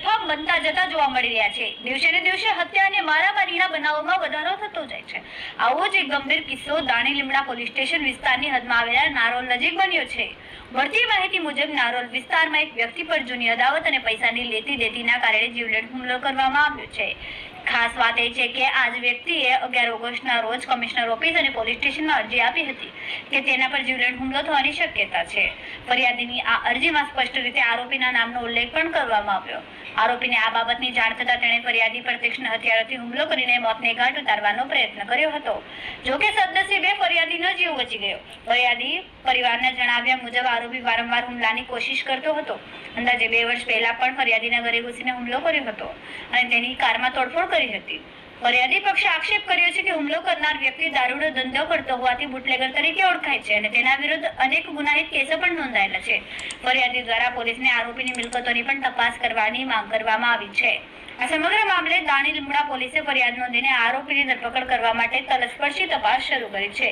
બેફામ બનતા જતા જોવા મળી રહ્યા છે. દિવસે ને દિવસે હત્યા અને મારામારીના બનાવોમાં વધારો થતો જાય છે. આવો જ એક ગંભીર કિસ્સો દાણી લીમડા પોલીસ સ્ટેશન વિસ્તારની હદમાં આવેલા નારોલ નજીક બન્યો છે. મળતી માહિતી મુજબ નારોલ વિસ્તારમાં એક વ્યક્તિ પર જૂની અદાવત અને પૈસાની લેતી દેતીના કારણે જીવલેણ હુમલો કરવામાં આવ્યો છે. ખાસ વાત એ છે કે આજ વ્યક્તિએ અગિયાર ઓગસ્ટના રોજ કમિશનર ઓફિસ અને પોલીસ સ્ટેશનમાં અરજી આપી હતી કે તેના પર જીવલેણ હુમલો થવાની શક્યતા છે. ફરિયાદીની આ અરજીમાં સ્પષ્ટ રીતે આરોપીના નામનો ઉલ્લેખ પણ કરવામાં આવ્યો. આરોપીને આ બાબતની જાણ થતાં તેણે ફરિયાદી પર તીક્ષ્ણ હથિયારોથી હુમલો કરીને મોતને ઘાટ ઉતારવાનો પ્રયત્ન કર્યો હતો. જોકે સદનસીબે ફરિયાદીનો જીવ બચી ગયો. ફરિયાદી પરિવારના જણાવ્યા મુજબ આરોપી વારંવાર હુમલાની કોશિશ કરતો હતો. અંદાજે બે વર્ષ પહેલા પણ ફરિયાદીના ઘરે ઘૂસીને હુમલો કર્યો હતો અને તેની કારમાં તોડફોડ કરી હતી. ફરિયાદી પક્ષે આક્ષેપ કર્યો છે કે હુમલો કરનાર વ્યક્તિ દારૂનો ધંધો કરતો હોવાથી બુટલેગર તરીકે ઓળખાય છે અને તેના વિરુદ્ધ અનેક ગુનાહિત કેસો પણ નોંધાયેલા છે. ફરિયાદી દ્વારા પોલીસને આરોપીની મિલકતોની પણ તપાસ કરવાની માંગ કરવામાં આવી છે. આ સમગ્ર મામલે દાણી લીમડા પોલીસે ફરિયાદ નોંધીને આરોપીની ધરપકડ કરવા માટે તલસ્પર્શી તપાસ શરૂ કરી છે.